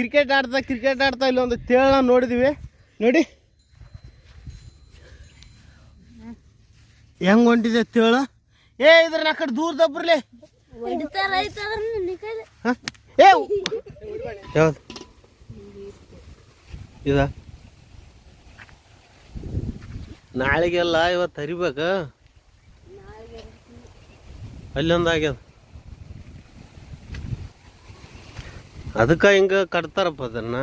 Cricket ಆಡ್ತಾ cricket ಆಡ್ತಾ ಇಲ್ಲೊಂದು ತೇಳ ನೋಡಿದ್ವಿ. ನೋಡಿ. ಹೆಂಗ್ ಹೊಂಟಿದೆ ತೇಳ? ಏ ಇದ್ರ ಆ ಕಡೆ ದೂರ ದಬ್ಬರ್ಲಿ ಯಾವ್ದು? ಇದ? ನಾಳೆಗೆಲ್ಲ ಇವತ್ತು ಹರಿಬೇಕ. ಅಲ್ಲೊಂದು ಆಗ್ಯದ ಅದಕ್ಕೆ ಹಿಂಗೆ ಕಟ್ತಾರಪ್ಪ ಅದನ್ನ.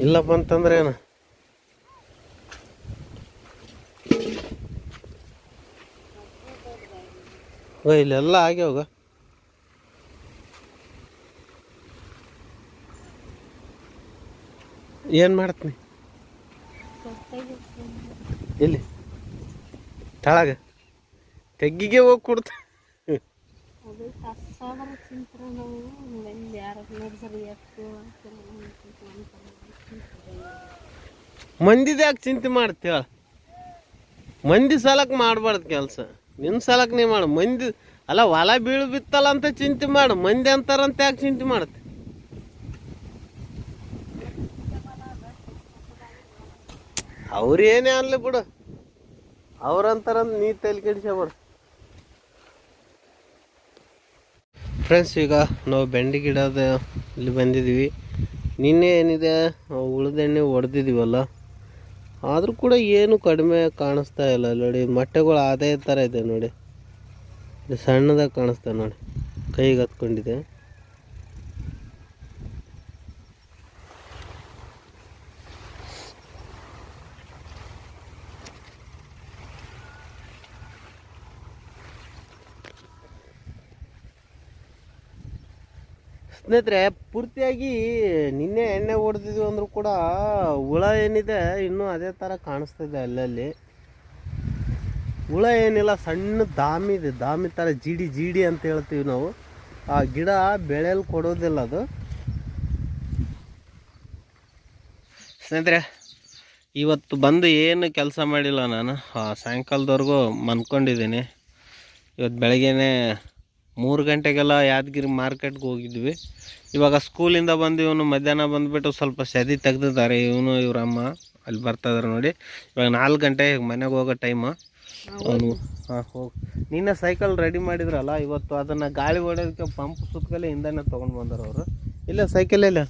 ಇಲ್ಲಪ್ಪ ಅಂತಂದ್ರೆ ಏನು? ಓ, ಇಲ್ಲೆಲ್ಲ ಆಗ್ಯಾವಾಗ ಏನು ಮಾಡ್ತೀನಿ? ಇಲ್ಲಿ. ತಳಗ. ತೆಗ್ಗಿಗೆ ಹೋಗಿ ಕೊಡ್ತ. ಮಂದಿದ ಯಾಕೆ ಚಿಂತೆ ಮಾಡ್ತೀವ ಮಂದಿ ಸಲಕ್ ಮಾಡಬಾರ್ದು ಕೆಲಸ. ನಿನ್ನ ಸಲಕ್ ನೀ ಮಾಡು. ಮಂದಿ ಅಲ್ಲ, ಹೊಲ ಬೀಳು ಬಿತ್ತಲ್ಲ ಅಂತ ಚಿಂತೆ ಮಾಡು. ಮಂದಿ ಅಂತಾರಂತ ಯಾಕೆ ಚಿಂತೆ ಮಾಡುತ್ತೆ ಅವ್ರೇನೇ ಅನ್ಲಿ ಬಿಡು. ಅವ್ರಂತಾರಂತ ನೀ ತಲೆ ಕೆಡಿಸ್ಕೊಬೇಡ. ಫ್ರೆಂಡ್ಸ್ ಈಗ ನಾವು ಬೆಂಡೆ ಗಿಡದ ಇಲ್ಲಿ ಬಂದಿದ್ದೀವಿ. ನಿನ್ನೆ ಏನಿದೆ? ಉಳಿದೆಣ್ಣೆ ಹೊಡೆದಿದ್ದೀವಲ್ಲ ಆದರೂ ಕೂಡ ಏನು ಕಡಿಮೆ ಕಾಣಿಸ್ತಾ ಇಲ್ಲ. ನೋಡಿ, ಮೊಟ್ಟೆಗಳು ಅದೇ ಥರ ಇದೆ ನೋಡಿ. ಇದು ಸಣ್ಣದಾಗಿ ಕಾಣಿಸ್ತಾ ನೋಡಿ. ಕೈಗೆ ಹತ್ಕೊಂಡಿದೆ. ಸ್ನೇಹಿತರೆ, ಪೂರ್ತಿಯಾಗಿ ನಿನ್ನೆ ಎಣ್ಣೆ ಹೊಡೆದಿದ್ವಿ ಅಂದರೂ ಕೂಡ ಹುಳ ಏನಿದೆ ಇನ್ನೂ ಅದೇ ಥರ ಕಾಣಿಸ್ತಿದೆ ಅಲ್ಲಲ್ಲಿ. ಹುಳ ಏನಿಲ್ಲ, ಸಣ್ಣ ದಾಮಿ ಇದೆ. ದಾಮಿ ಥರ ಜೀಡಿ ಜೀಡಿ ಅಂತ ಹೇಳ್ತೀವಿ ನಾವು. ಆ ಗಿಡ ಬೆಳೆಯಲ್ಲಿ ಕೊಡೋದಿಲ್ಲ ಅದು. ಸ್ನೇಹಿತರೆ, ಇವತ್ತು ಬಂದು ಏನು ಕೆಲಸ ಮಾಡಿಲ್ಲ ನಾನು. ಸಾಯಂಕಾಲದವರೆಗೂ ಮನ್ಕೊಂಡಿದ್ದೀನಿ. ಇವತ್ತು ಬೆಳಗ್ಗೆನೇ ಮೂರು ಗಂಟೆಗೆಲ್ಲ ಯಾದಗಿರಿ ಮಾರ್ಕೆಟ್ಗೆ ಹೋಗಿದ್ವಿ. ಇವಾಗ ಸ್ಕೂಲಿಂದ ಬಂದು ಇವನು ಮಧ್ಯಾಹ್ನ ಬಂದುಬಿಟ್ಟು ಸ್ವಲ್ಪ ಸದಿ ತೆಗ್ದಿದ್ದಾರೆ. ಇವನು ಇವ್ರ ಅಮ್ಮ ಅಲ್ಲಿ ಬರ್ತಾ ಇದಾರೆ ನೋಡಿ. ಇವಾಗ ನಾಲ್ಕು ಗಂಟೆ ಮನೆಗೆ ಹೋಗೋ ಟೈಮು ಅವನು ಹಾಂ ಹೋಗಿ. ನಿನ್ನೆ ಸೈಕಲ್ ರೆಡಿ ಮಾಡಿದ್ರಲ್ಲ ಇವತ್ತು ಅದನ್ನು ಗಾಳಿ ಹೊಡೆಯೋದಕ್ಕೆ ಪಂಪ್ ಸುತ್ತಲೇ ಹಿಂದೆನೇ ತೊಗೊಂಡು ಬಂದರು ಅವರು. ಇಲ್ಲ ಸೈಕಲ್ ಇಲ್ಲ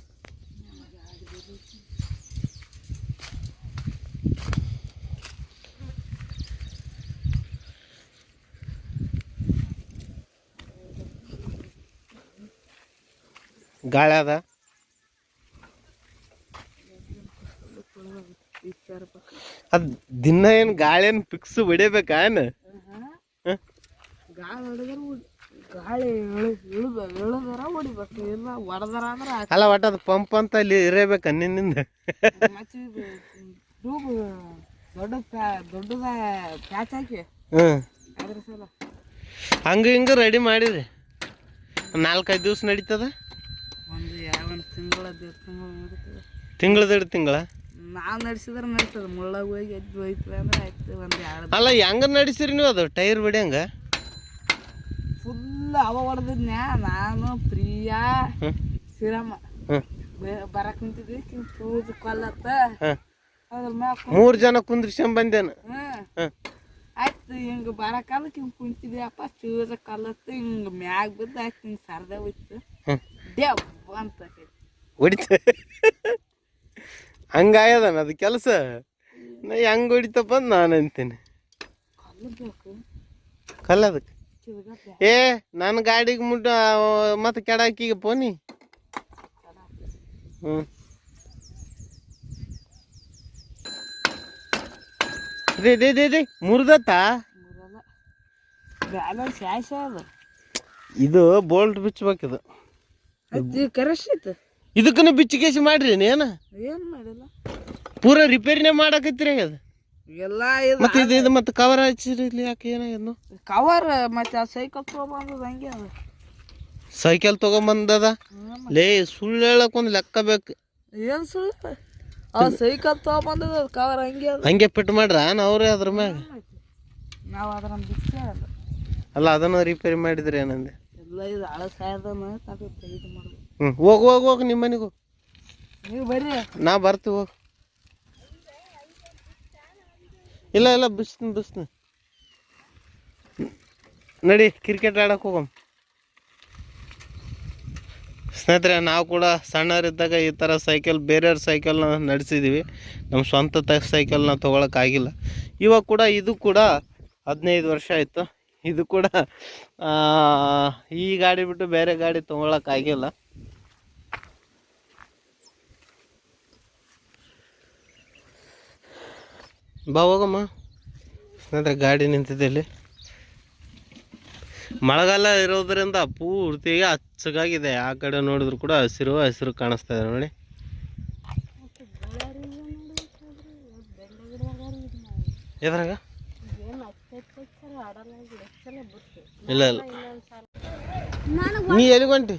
ಗಾಳಿ ಅದ? ಅದು ದಿನ ಏನು ಗಾಳಿ ಏನು ಫಿಕ್ಸ್ ಹೊಡಿಬೇಕಾ. ಏನು ಅಲ್ಲ ಒಟ್ಟು ಅದು ಪಂಪ್ ಅಂತ ಅಲ್ಲಿ ಇರಬೇಕ ನಿನ್ನಿಂದ? ಹಂಗ ಹಿಂಗ ರೆಡಿ ಮಾಡಿರಿ. ನಾಲ್ಕೈದು ದಿವ್ಸ ನಡೀತದ? ಒಂದು ತಿಂಗಳ ನಾನು ತಿಂಗಳು ನಡೀತದೆ ತಿಂಗಳದೆರಡು ತಿಂಗಳ? ನಾವು ನಡೆಸಿದ್ರೆ ನಡೀತದೆ. ಮುಳ್ಳಾಗ ಹೋಗಿ ಎದ್ದು ಹೋಯ್ತು ಅಂದ್ರೆ ಆಯ್ತು ಒಂದು ಎರಡು ಅಲ್ಲ ಹೆಂಗ ನಡೆಸಿರಿ ನೀವು ಅದು? ಟೈರ್ ಬಿಡ್ಯಂಗ ಫುಲ್ ಅವ ಹೊಡೆದಿದ್ನ ನಾನು ಪ್ರಿಯಾ ಶಿರಮ್ಮ. ಬರಕ್ ನಿಂತಿದ್ವಿ ಕೂದ ಕೊಲ್ಲತ್ತ. ಅದ್ರ ಮ್ಯಾಗ ಮೂರು ಜನ ಕುಂದ್ರಿಸ್ಕೊಂಡ್ ಬಂದೇನು ಆಯ್ತು ಹಿಂಗ ಬರಕಾಲಕ್ಕೆ ಹಿಂಗ್ ಕುಂತಿದ್ಯಪ್ಪ ಚೂರ ಕಲ್ಲತ್ತು ಹಿಂಗ ಮ್ಯಾಗ ಬಿದ್ದು ಆಯ್ತು ಹಿಂಗ್ ಸರದ ಹೋಯ್ತು. ದೇವ್ ಅಂತ ಹೊಡಿತ ಹಂಗಾಯದನ ಅದು ಕೆಲಸ? ನಾ ಹೆಂಗ್ ಹೊಡಿತಪ್ಪ ಅಂತ ನಾನು ಅಂತೀನಿ. ಕಲ್ಲದಕ್ಕೆ ಏ ನನ್ನ ಗಾಡಿಗೆ ಮುಟ್ಟ ಮತ್ತೆ ಕೆಡಾಕಿಗೆ ಪೋನಿ. ಹ್ಞೂ ರೇ ರೇ ರೇ ರೇ ಮುರಿದತ್ತಾ? ಮುರಲ್ಲ ಬ್ಯಾಲೆನ್ಸ್ ಶಾಶ ಅದು ಇದು ಬೋಲ್ಟ್ ಬಿಚ್ಚಬೇಕಿದು. ಅಜ್ಜಿ ಕರೆಸಿತ್ತು ಇದಕ್ಕೂ ಬಿಚ್ಚಿಕೇಸಿ ಮಾಡ್ರಿ ಏನು? ಏನ್ ಮಾಡಿಲ್ಲ. ಪೂರ ರಿಪೇರಿನೇ ಮಾಡಕತ್ತೀರಿ ಅದು? ಎಲ್ಲ ಇದು ಮತ್ತೆ ಇದು ಇದು ಮತ್ತೆ ಕವರ್ ಹಚ್ಚಿರಿ ಇಲ್ಲಿ ಯಾಕೆ ಏನಾಗ್ಯದ ಕವರ್ ಮತ್ತೆ ಆ ಸೈಕಲ್ ತೊಗೊಂಬಂದದ ಹಂಗೆ ಅದು. ಸೈಕಲ್ ತಗೊಂಬಂದದ. ಲೇ ಸುಳ್ಳು ಹೇಳಕ್ ಒಂದು ಲೆಕ್ಕ ಬೇಕು. ಏನ್ ಸುಳ್ಳು? ಆ ಸೈಕಲ್ ತೊಗೊಂಬಂದದ ಕವರ್ ಹಂಗೆ ಅದು. ಹಂಗೆ ಪಿಟ್ ಮಾಡ್ರ ಅವ್ರೇ ಅದ್ರ ಮ್ಯಾಗ? ನಾವು ಅದ್ರ ಬಿಚ್ಚೇ ಅಲ್ಲ ಅದನ್ನ ರಿಪೇರಿ ಮಾಡಿದ್ರಿ ಏನಂದೆ? ಎಲ್ಲ ಇದು ಹಳೆ ಸಾಯದನ ಇದು ಮಾಡ್ಬೇಕು. ಹ್ಞೂ ಹೋಗ್ ಹೋಗ್ ಹೋಗ್ ನಿಮ್ಮ ಮನೆಗೂ. ನೀವು ಬರ್ರಿ. ನಾ ಬರ್ತೀವಿ ಹೋಗ್. ಇಲ್ಲ ಇಲ್ಲ ಬಿಸ್ತೀನಿ ಬಿಸ್ತೀನಿ ನಡಿ ಕ್ರಿಕೆಟ್ ಆಡಕ್ಕೆ ಹೋಗಮ್. ಸ್ನೇಹಿತರೆ ನಾವು ಕೂಡ ಸಣ್ಣವರಿದ್ದಾಗ ಈ ಥರ ಸೈಕಲ್ ಬೇರೆಯವ್ರ ಸೈಕಲ್ನ ನಡೆಸಿದ್ದೀವಿ ನಮ್ಮ ಸ್ವಂತ ತ ಸೈಕಲ್ನ ತೊಗೊಳಕ್ಕಾಗಿಲ್ಲ ಇವಾಗ ಕೂಡ ಇದು ಕೂಡ ಹದಿನೈದು ವರ್ಷ ಆಯಿತು. ಇದು ಕೂಡ ಈ ಗಾಡಿ ಬಿಟ್ಟು ಬೇರೆ ಗಾಡಿ ತೊಗೊಳಕ್ಕಾಗಿಲ್ಲ ಬಾ ಹೋಗಮ್ಮ. ಅಂದರೆ ಗಾಡಿ ನಿಂತಿದೆ ಇಲ್ಲಿ. ಮಳೆಗಾಲ ಇರೋದ್ರಿಂದ ಪೂರ್ತಿ ಹಚ್ಚಗಾಗಿದೆ ಆ ಕಡೆ ನೋಡಿದ್ರು ಕೂಡ ಹಸಿರು ಹಸಿರು ಕಾಣಿಸ್ತಾ ಇದೆ ನೋಡಿ. ಎದ್ರಾಗ? ಇಲ್ಲ ಇಲ್ಲ. ನೀ ಎಲ್ಲಿ ಹೊಂಟಿ?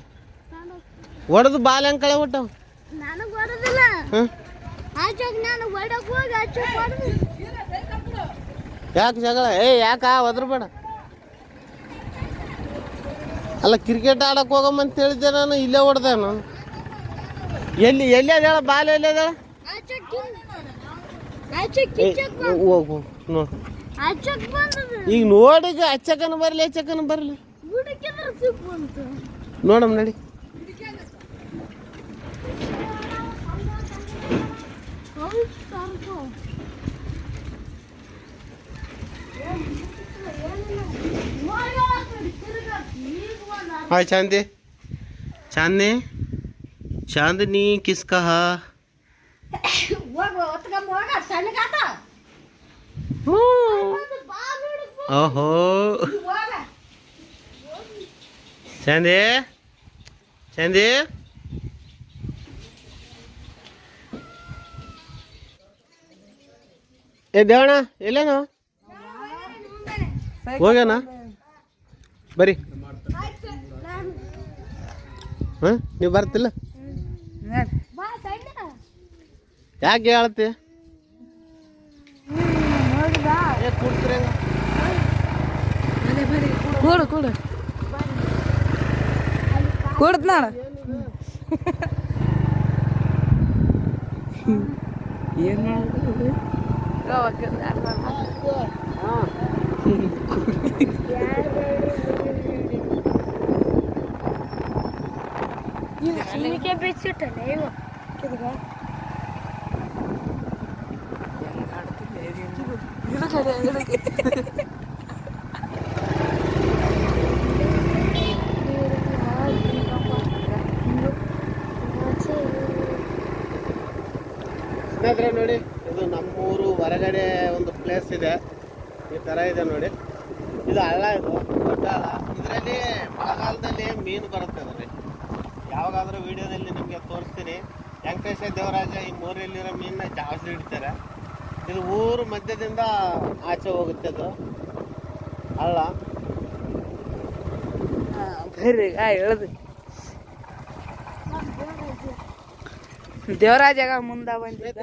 ಹೊಡೆದು ಬಾಲ್ ಹೆಂಗೆ ಕಳೆ ಬಿಟ್ಟವು ನನಗೆ ಬರೋದಿಲ್ಲ ಹಾಂ? ಆಚೆಗ್ ನಾನು ಹೋಗಿ ಆಚೆಗ್ ಹೊಡೆದು. ಯಾಕೆ ಜಗಳ? ಏ, ಯಾಕ? ಒದ್ರಬೇಡ. ಅಲ್ಲ ಕ್ರಿಕೆಟ್ ಆಡಕ್ಕೆ ಹೋಗಮ್ಮಂತ ಹೇಳಿದ್ದೆ ನಾನು, ಇಲ್ಲೇ ಹೊಡೆದೆ ನಾನು. ಎಲ್ಲಿ ಎಲ್ಲಿ ಅದ ಬಾಲ್ ಎಲ್ಲಿ ಅದ? ನೋಡು, ಈಗ ನೋಡಿಗ ಅಚ್ಚಕನ ಬರಲಿ ಅಚ್ಚಕನ ಬರಲಿ. ನೋಡಮ್ ನಡಿ. ಸಾಕು ಹಾಯ್ ಚಾಂದಿ ಚಾಂದಿ ಚಾಂದಿನಿ ಕಿಸ್ಕಾ ಹಾ ಹೋಗ ಒತ್ಕೊಂಡ್ ಹೋಗ ಸಣ್ಣಗಾತ ಓಹೋ ಹೋಗ ಚಾಂದಿ ಚಾಂದಿ ಏ ದೇವಣ್ಣ ಎಲ್ಲೇನು ಹೋಗ್ಯಾನ ಬರಿ. ಹಾಂ? ನೀವು ಬರ್ತಿಲ್ಲ? ಯಾಕೆ ಹೇಳ್ತಿ? ಕೂಡು ಕೂಡು. ಕೂಡ್ತ ನೋಡ. ಏನ್ ಮಾಡೋದು ಸಿಮಿಕೆ ಇವ ನೋಡಿ ಇದು ನಮ್ಮೂರು ಹೊರಗಡೆ ಒಂದು ಪ್ಲೇಸ್ ಇದೆ. ಈ ಥರ ಇದೆ ನೋಡಿ. ಇದು ಹಳ್ಳ ಇದು. ದೊಡ್ಡ ಹಳ್ಳ ಇದರಲ್ಲಿ ಮಳೆಗಾಲದಲ್ಲಿ ಮೀನು ಬರುತ್ತೆ ಅದರಲ್ಲಿ. ಯಾವಾಗಾದ್ರೂ ವಿಡಿಯೋದಲ್ಲಿ ನಿಮಗೆ ತೋರಿಸ್ತೀನಿ. ವೆಂಕಟೇಶ ದೇವರಾಜ ಈ ಮೂರಲ್ಲಿರೋ ಮೀನನ್ನ ಜಾಸ್ತಿ ಹಿಡಿತಾರೆ. ಇದು ಊರು ಮಧ್ಯದಿಂದ ಆಚೆ ಹೋಗುತ್ತೆ ಅದು. ಹಳ್ಳ ಹೇಳ್ದು. ದೇವರಾಜಾಗ ಮುಂದ ಬಂದಿದ್ದ?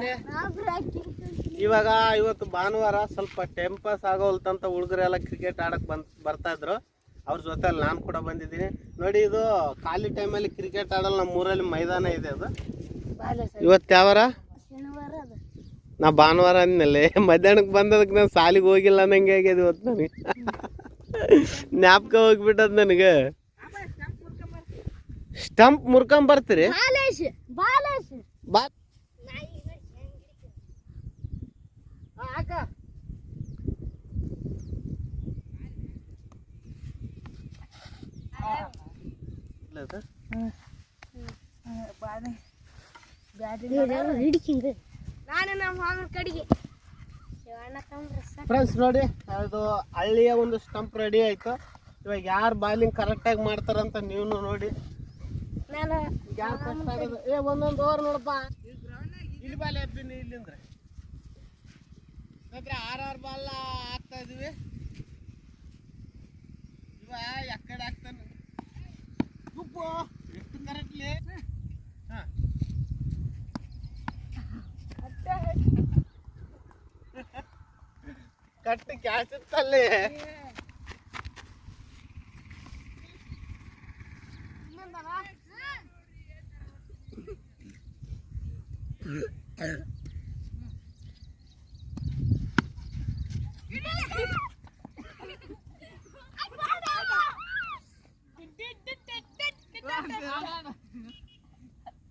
ಇವಾಗ ಇವತ್ತು ಭಾನುವಾರ ಸ್ವಲ್ಪ ಟೈಮ್ ಪಾಸ್ ಆಗೋಲ್ತಂತ ಹುಡುಗರೆಲ್ಲ ಕ್ರಿಕೆಟ್ ಆಡಕ್ಕೆ ಬಂದ್ ಬರ್ತಾ ಇದ್ರು. ಅವ್ರ ಜೊತೆ ನಾನು ಕೂಡ ಬಂದಿದ್ದೀನಿ. ನೋಡಿ ಇದು ಖಾಲಿ ಟೈಮಲ್ಲಿ ಕ್ರಿಕೆಟ್ ಆಡಲ್ಲ ನಮ್ಮ ಊರಲ್ಲಿ ಮೈದಾನ ಇದೆ ಅದು. ಇವತ್ತು ಯಾವಾರ? ನಾ ಭಾನುವಾರ ಅಂದ್ಮೇಲೆ. ಮಧ್ಯಾಹ್ನಕ್ಕೆ ಬಂದದಕ್ಕೆ ನಾನು ಸಾಲಿಗೆ ಹೋಗಿಲ್ಲ ಅನ್ನಂಗೆ ಆಗ್ಯದ ಇವತ್ತು ನನಗೆ. ಜ್ಞಾಪಕ ಹೋಗ್ಬಿಟ್ಟದ ನನಗೆ. ಸ್ಟಂಪ್ ಮುರ್ಕೊಂಡ್ ಬರ್ತೀರಿ ಬಾಲೇಶ್ ಬಾಲೇಶ್ ಬಾ ಇಲ್ಲ ಅದು? ಸಾಕು. ಫ್ರೆಂಡ್ಸ್ ನೋಡಿ ಅದು ಹಳ್ಳಿಯ ಒಂದು ಸ್ಟಂಪ್ ರೆಡಿ ಆಯ್ತು. ಇವಾಗ ಯಾರು ಬಾಲಿಂಗ್ ಕರೆಕ್ಟಾಗಿ ಮಾಡ್ತಾರಂತ ನೀವು ನೋಡಿ. ಏ ಒಂದೊಂದು ಓವರ್ ನೋಡಪ್ಪ. ಇಲ್ಲಿ ಬಾಲ್ ಎಬ್ಬಿನಿ ಇಲ್ಲಿಂದ್ರೆ ಆರ್ ಆರ್ ಬಾಲ್ ಇತ್ತಲ್ಲಿ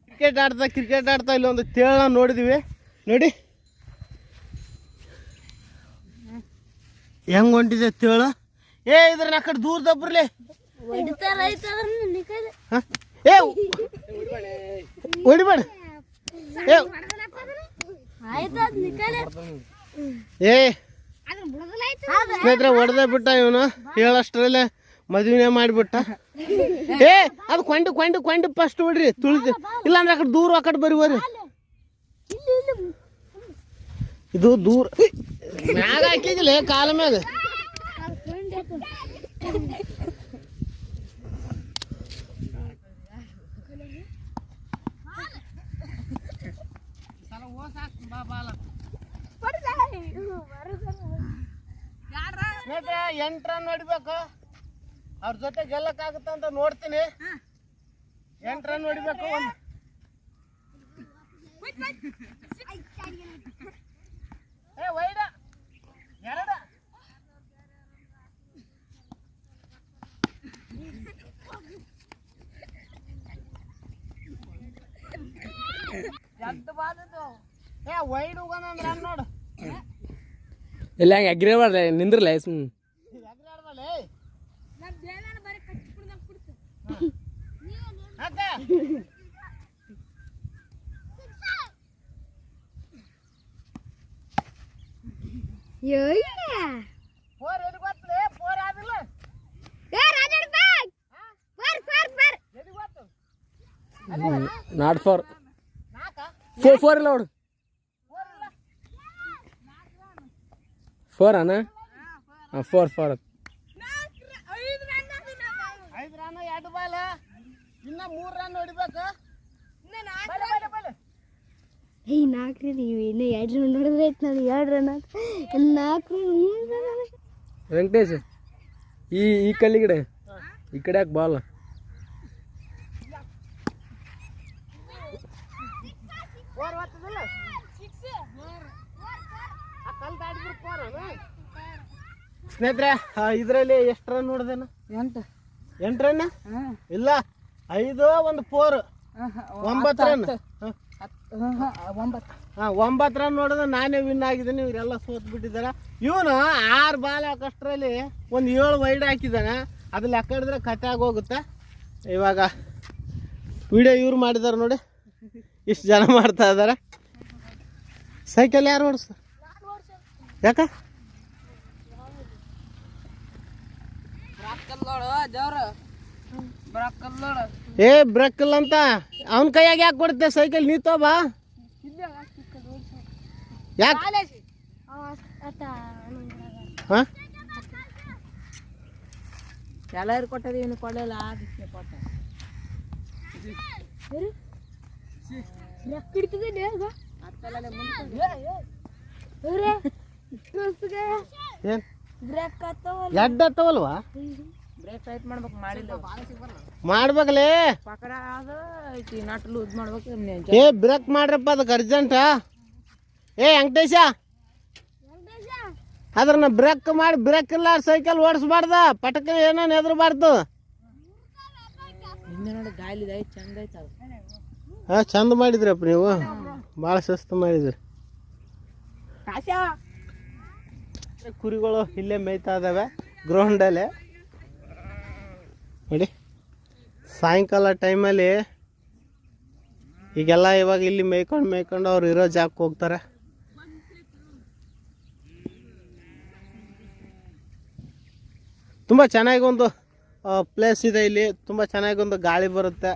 ಕ್ರಿಕೆಟ್ ಆಡ್ತಾ ಕ್ರಿಕೆಟ್ ಆಡ್ತಾ ಇಲ್ಲೊಂದು ತೇಳ ನೋಡಿದ್ವಿ. ನೋಡಿ. ಹೆಂಗ್ ಹೊಂಟಿದೆ ತೇಳ? ಏ ಇದ್ರ ನಾ ಕಡೆ ದೂರ ದಬ್ರಲಿ? ಏ ಹೊಡಿಬೇಡ. ಏ ಏ ಸ್ನೇಹಿತರೆ ಹೊಡೆದೇ ಬಿಟ್ಟ ಇವನು. ಹೇಳಷ್ಟರಲ್ಲೇ ಮದುವೆನೇ ಮಾಡಿಬಿಟ್ಟ. ಏ ಅದು ಕೊಂಡು ಕೊಂಡು ಕೊಂಡು ಫಸ್ಟ್ ಹೊಡ್ರಿ ತುಳಿದು. ಇಲ್ಲಾಂದ್ರೆ ಆ ಕಡೆ ದೂರ ಆ ಕಡೆ ಬರಿ ಇದು ದೂರ ಮ್ಯಾಗ ಹಾಕಿದಿಲ್ಲ ಕಾಲ ಮ್ಯಾಗ. ಎಂಟ್ರ ಎಂಟು ರನ್ ಹೊಡಿಬೇಕು ಅವ್ರ ಜೊತೆ ಗೆಲ್ಲಕ್ಕಾಗುತ್ತ ಅಂತ ನೋಡ್ತೀನಿ. ಎಂಟು ರನ್ ಹೊಡಿಬೇಕು ಒಂದು ಏ ವೈಡ ಎರಡ ಏ ವೈಡ್ ಹೋಗೋಣ ಅಂದ್ರೆ ಹಂಗ್ ನೋಡು. ಇಲ್ಲ ಹಂಗೆ ಅಗ್ರಿ ಮಾಡ್ರಿ ನಿಂದ್ರಲ್ಲ ಸುಮ್ ಎಗ್ರಿ ಆಡ್ದಲ್ಲ ಏ. ಅಕ್ಕ. ಫೋರ್ ಎಲ್ಲಿ ಗೊತ್ತಲೇ ಫೋರ್ ಆದಿಲ್ಲ. ಎಲ್ಲಿ ಗೊತ್ತು? Not for. ಫೋರ್ ಫೋರ್ ಇಲ್ಲ ನೋಡು ಫೋರ್ ಅಣ್ಣ ಹಾಂ ಫೋರ್ ಫೋರ್. ಐದು ರನ್ ಎರಡು ಬಾಲ. ಇನ್ನ ಮೂರು ರನ್ ಹೊಡಿಬೇಕು? ಬಲೆ, ಬಲೆ, ಬಲೆ. ಈ ನಾಲ್ಕು ನೀವು ಇನ್ನು ಎರಡು ರನ್ ನೋಡಿದ್ರೆ ಆಯ್ತು ನಾನು ಎರಡು ರನ್ ನಾಲ್ಕು ವೆಂಕಟೇಶ್ ಈ ಈ ಕಲ್ಲಿಗಡೆ ಈ ಕಡೆ ಯಾಕೆ ಬಾಲ್ ಫೋರ್ ಬರ್ತದಲ್ಲ ಆ ಕಲ್ ದಾಟಿದ್ರೆ ಫೋರ್ ಸ್ನೇಹಿತರೆ ಇದರಲ್ಲಿ ಎಷ್ಟು ರನ್ ನೋಡ್ದೇನ ಎಂಟು. ಎಂಟು ರನ್ ಇಲ್ಲ ಐದು ಒಂದು ಫೋರ್ ಒಂಬತ್ತು ರನ್ ಒಂಬತ್ತು ರನ್ ನೋಡಿದ್ರೆ ನಾನೇ ವಿನ್ ಆಗಿದ್ದೀನಿ ಇವರೆಲ್ಲ ಸೋತ್ ಬಿಟ್ಟಿದ್ದಾರೆ. ಇವನು ಆರು ಬಾಲ್ ಹಾಕಷ್ಟರಲ್ಲಿ ಒಂದು ಏಳು ವೈಡ್ ಹಾಕಿದ್ದಾನೆ. ಅದು ಲೆಕ್ಕ ಹಿಡಿದ್ರೆ ಕತೆ ಆಗೋಗುತ್ತೆ. ಇವಾಗ ವಿಡಿಯೋ ಇವ್ರು ಮಾಡಿದ್ದಾರೆ ನೋಡಿ. ಇಷ್ಟು ಜನ ಮಾಡ್ತಾ ಇದ್ದಾರೆ. ಸೈಕಲ್ ಯಾರು ಓಡಿಸ್ತಾರೆ ಯಾಕ ಬ್ರಾಕಲ್ಲೋಡು ಜವ್ರ ಬ್ರಾಕಲ್ಲೋಡು ಏ ಬ್ರೇಕ್ ಇಲ್ಲ ಅಂತ ಅವನ ಕೈಯಾಗ ಯಾಕೆ ಕೊಡುತ್ತೆ ಸೈಕಲ್ ನೀ ಬಾ ಯಾಕೆ ಹಾಂ ಎಲ್ಲರೂ ಕೊಟ್ಟದ ಇವನು ಕೊಡಲಿಲ್ಲ ಅದಕ್ಕೆ ಕೊಟ್ಟ ಹತ್ತಲೇ ಮುಂದೆ ಏನು? ಎಡ್ಡ ಹತ್ತವಲ್ವಾ? ಬ್ರೇಕ್ ಟೈಟ್ ಮಾಡ್ಬೇಕು ಮಾಡಿಲ್ಲ. ಮಾಡ್ಬೇಕಲೇ? ಪಕಡ ಅದು ಐತಿ ನಟ್ ಲೂಸ್ ಮಾಡ್ಬೇಕು. ಏ ಬ್ರೇಕ್ ಮಾಡ್ರಪ್ಪ ಅದಕ್ಕೆ ಅರ್ಜೆಂಟ ಏ ವೆಂಕಟೇಶ. ಅದ್ರನ್ನ ಬ್ರೇಕ್ ಮಾಡಿ ಬ್ರೇಕ್ ಇಲ್ಲ ಸೈಕಲ್ ಓಡಿಸ್ಬಾರ್ದ. ಪಟಕ ಏನೇನು ಎದುರಬಾರ್ದು ಹಾಂ ಚಂದ ಮಾಡಿದ್ರಪ್ಪ ನೀವು. ಭಾಳ ಸುಸ್ತು ಮಾಡಿದ್ರಿ. ಕುರಿಗಳು ಇಲ್ಲೇ ಮೇಯ್ತಾ ಇದ್ದಾವೆ ಗ್ರೌಂಡಲ್ಲಿ. ನೋಡಿ, ಸಾಯಂಕಾಲ ಟೈಮಲ್ಲಿ ಈಗೆಲ್ಲ ಇವಾಗ ಇಲ್ಲಿ ಮೇಯ್ಕೊಂಡು ಮೇಯ್ಕೊಂಡು ಅವ್ರು ಇರೋ ಜಾಗಕ್ಕೆ ಹೋಗ್ತಾರೆ. ತುಂಬ ಚೆನ್ನಾಗಿ ಒಂದು ಪ್ಲೇಸ್ ಇದೆ ಇಲ್ಲಿ. ತುಂಬ ಚೆನ್ನಾಗಿ ಒಂದು ಗಾಳಿ ಬರುತ್ತೆ.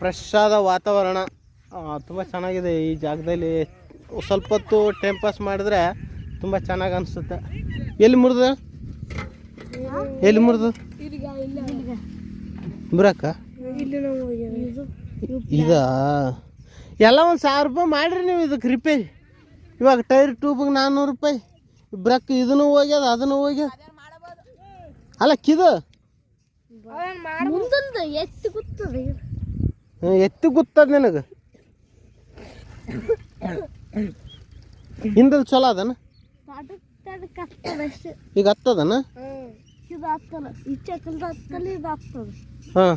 ಫ್ರೆಶ್ ಆದ ವಾತಾವರಣ. ತುಂಬ ಚೆನ್ನಾಗಿದೆ ಈ ಜಾಗದಲ್ಲಿ. ಸ್ವಲ್ಪ ಹೊತ್ತು ಟೈಮ್ ಪಾಸ್ ಮಾಡಿದ್ರೆ ತುಂಬ ಚೆನ್ನಾಗಿ ಅನಿಸುತ್ತೆ. ಎಲ್ಲಿ ಮುರಿದ? ಎಲ್ಲಿ ಮುರಿದು? ಬರಕ್ಕ ಇದಾ? ಎಲ್ಲ ಒಂದು ಸಾವಿರ ರೂಪಾಯಿ ಮಾಡಿರಿ ನೀವು ಇದಕ್ಕೆ ರಿಪೇರಿ ಇವಾಗ ಟೈರ್ ಟ್ಯೂಬ್ಗೆ ನಾನ್ನೂರು ರೂಪಾಯಿ. ಬ್ರಕ್ ಇದನ್ನು ಹೋಗ್ಯದ ಅದನ್ನು ಹೋಗ್ಯದ. ಅಲ್ಲ ಕಿದು? ಎತ್ತಿ ಗೊತ್ತದ ನಿನಗೆ? ಹಿಂದಲ್ ಚಲೋ ಅದನ? ಈಗ ಹತ್ತದನ ಇದು ಹತ್ತಲ್ಲ ಈ ಹತ್ತಲ್ಲ ಇದು ಹತ್ತದ ಹಾಂ.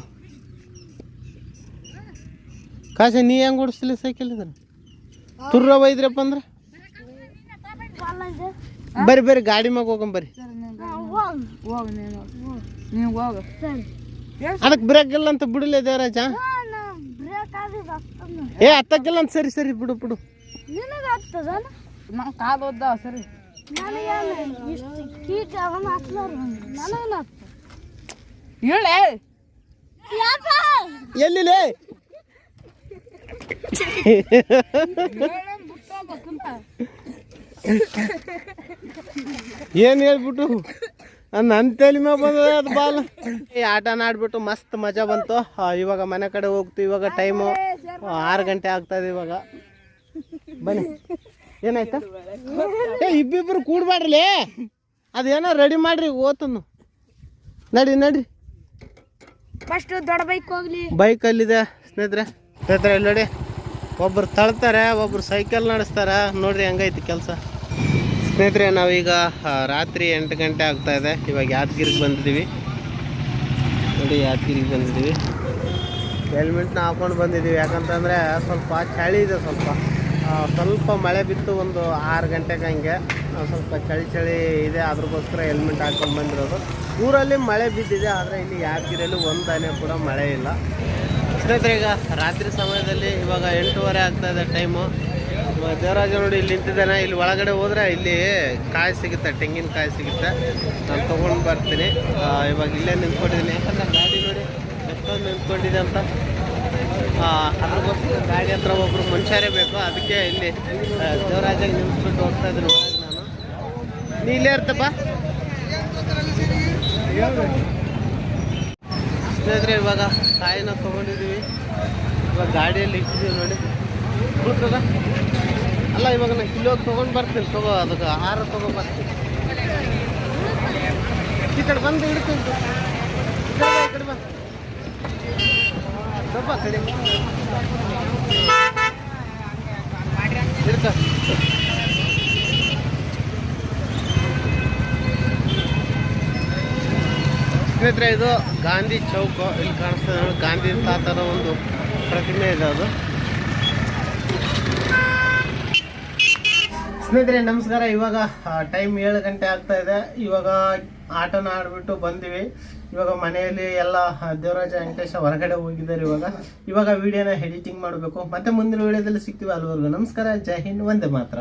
ಕಾಶ ನೀ ಹೆಂಗ್ ಓಡಿಸ್ತಿಲ್ಲ ಸೈಕಲ್ ಇದನ್ನ? ತುರ್ರ ಒಯ್ದ್ರಪ್ಪ ಅಂದ್ರೆ? ಬರ್ರಿ ಬರ್ರಿ ಗಾಡಿ ಮ್ಯಾಗ ಹೋಗಂ. ಬರ್ರಿ ಅದಕ್ಕೆ ಬ್ರೇಕ್ ಇಲ್ಲ ಅಂತ ಬಿಡಲೇ ದೇವರಾಜ? ಏ ಹತ್ತಕ್ಕಿಲ್ಲ ಅಂತ ಸರಿ ಸರಿ ಬಿಡು ಬಿಡು. ನಿನಗೆ ಕಾಲು ಸರಿ. ಹೇಳೇ? ಯಾಕ ಎಲ್ಲಿಲೇ? ಏನು ಹೇಳ್ಬಿಟ್ಟು? ನನ್ನ ತಲೆ ಮ್ಯಾಗ ಬಂದದ ಅದು ಬಾಲ್. ಈ ಆಟನ ಆಡ್ಬಿಟ್ಟು ಮಸ್ತ್ ಮಜಾ ಬಂತು. ಇವಾಗ ಮನೆ ಕಡೆ ಹೋಗ್ತೀವಿ ಇವಾಗ ಟೈಮು ಆರು ಗಂಟೆ ಆಗ್ತದೆ ಇವಾಗ. ಬನ್ನಿ. ಏನಾಯ್ತಾ? ಏ ಇಬ್ಬಿಬ್ರು ಕೂಡ್ಬೇಡ್ರಿ ಅದೇನೋ ರೆಡಿ ಮಾಡ್ರಿ ಓತನು. ನಡಿ ನಡಿ. ಫಸ್ಟ್ ದೊಡ್ಡ ಬೈಕ್ ಹೋಗ್ಲಿ. ಬೈಕ್ ಅಲ್ಲಿದೆ ಸ್ನೇಹಿತರೆ. ಸ್ನೇಹಿತರೆ ಇಲ್ಲಿ ನೋಡಿ. ಒಬ್ರು ತಳ್ತಾರೆ ಒಬ್ರು ಸೈಕಲ್ ನಡೆಸ್ತಾರೆ. ನೋಡ್ರಿ ಹೆಂಗೈತಿ ಕೆಲಸ. ಸ್ನೇಹಿತರೆ ನಾವೀಗ ರಾತ್ರಿ ಎಂಟು ಗಂಟೆ ಆಗ್ತಾ ಇದೆ. ಇವಾಗ ಯಾದಗಿರಿಗೆ ಬಂದಿದ್ದೀವಿ. ನೋಡಿ ಯಾದಗಿರಿಗೆ ಬಂದಿದ್ದೀವಿ. ಹೆಲ್ಮೆಟ್ನ ಹಾಕೊಂಡು ಬಂದಿದ್ದೀವಿ. ಯಾಕಂತಂದರೆ ಸ್ವಲ್ಪ ಚಳಿ ಇದೆ ಸ್ವಲ್ಪ. ಸ್ವಲ್ಪ ಮಳೆ ಬಿತ್ತು ಒಂದು ಆರು ಗಂಟೆಗೆ ಹಂಗೆ. ಸ್ವಲ್ಪ ಚಳಿ ಚಳಿ ಇದೆ, ಅದ್ರಗೋಸ್ಕರ ಹೆಲ್ಮೆಟ್ ಹಾಕೊಂಡು ಬಂದಿರೋದು. ಊರಲ್ಲಿ ಮಳೆ ಬಿದ್ದಿದೆ, ಆದರೆ ಇಲ್ಲಿ ಯಾದಗಿರಿಯಲ್ಲಿ ಒಂದು ಹನಿ ಕೂಡ ಮಳೆ ಇಲ್ಲ. ಸ್ನೇಹಿತರೆ, ಈಗ ರಾತ್ರಿ ಸಮಯದಲ್ಲಿ ಇವಾಗ ಎಂಟೂವರೆ ಆಗ್ತಾ ಇದೆ ಟೈಮು ದೇವರಾಜ ನೋಡಿ ಇಲ್ಲಿ ನಿಂತಿದ್ದಾನೆ. ಇಲ್ಲಿ ಒಳಗಡೆ ಹೋದ್ರೆ ಇಲ್ಲಿ ಕಾಯಿ ಸಿಗುತ್ತೆ ತೆಂಗಿನಕಾಯಿ ಸಿಗುತ್ತೆ. ನಾನು ತೊಗೊಂಡು ಬರ್ತೀನಿ. ಇವಾಗ ಇಲ್ಲೇ ನಿಂತ್ಕೊಂಡಿದ್ದೀನಿ. ಯಾಕಂದ್ರೆ ಗಾಡಿ ನೋಡಿ ಎಷ್ಟೊಂದು ನಿಂತ್ಕೊಂಡಿದೆ ಅಂತ. ಅದ್ರಗೋಸ್ಕರ ಗಾಡಿ ಹತ್ರ ಒಬ್ರು ಮನುಷ್ಯರೇ ಬೇಕು. ಅದಕ್ಕೆ ಇಲ್ಲಿ ದೇವರಾಜ ನಿಮ್ದು ಹೋಗ್ತಾ ಇದ್ದೀನಿ ನಾನು. ನೀ ಇಲ್ಲೇ ಇರ್ತಪ್ಪ ಸ್ನೇಹಿತರೆ ಇವಾಗ ಕಾಯಿನ ತೊಗೊಂಡಿದ್ದೀವಿ ಇವಾಗ ಗಾಡಿಯಲ್ಲಿ ಇಟ್ಟಿದ್ದೀವಿ ನೋಡಿ. ಕೂತದ ಅಲ್ಲ ಇವಾಗ ನಾನು ಕಿಲೋಗೆ ತೊಗೊಂಡು ಬರ್ತೀನಿ. ತಗೋ ಅದಕ್ಕೆ ಆಹಾರ ತೊಗೊಂಡು ಬರ್ತೀನಿ. ಈ ಕಡೆ ಬಂದು ಇಡ್ತೀನಿ. ಈ ಕಡೆ ಬಾ, ಈ ಕಡೆ ಬಾ ಸ್ವಲ್ಪ ಇದು ಗಾಂಧಿ ಚೌಕ ಇಲ್ಲಿ ಕಾಣಿಸ್ತದೆ ಗಾಂಧಿ ತಾತನ ಒಂದು ಪ್ರತಿಮೆ ಇದೆ ಅದು. ಸ್ನೇಹಿತರೆ, ನಮಸ್ಕಾರ. ಇವಾಗ ಟೈಮ್ ಏಳು ಗಂಟೆ ಆಗ್ತಾ ಇದೆ. ಇವಾಗ ಆಟನ ಆಡ್ಬಿಟ್ಟು ಬಂದಿವಿ. ಇವಾಗ ಮನೆಯಲ್ಲಿ ಎಲ್ಲ ದೇವರಾಜ ವೆಂಕಟೇಶ ಹೊರಗಡೆ ಹೋಗಿದ್ದಾರೆ ಇವಾಗ. ಇವಾಗ ವಿಡಿಯೋನ ಎಡಿಟಿಂಗ್ ಮಾಡಬೇಕು. ಮತ್ತೆ ಮುಂದಿನ ವಿಡಿಯೋದಲ್ಲಿ ಸಿಗ್ತೀವಿ ಅಲ್ಲಿವರೆಗೂ. ನಮಸ್ಕಾರ, ಜೈ ಹಿಂದ್ ಒಂದೇ ಮಾತ್ರ.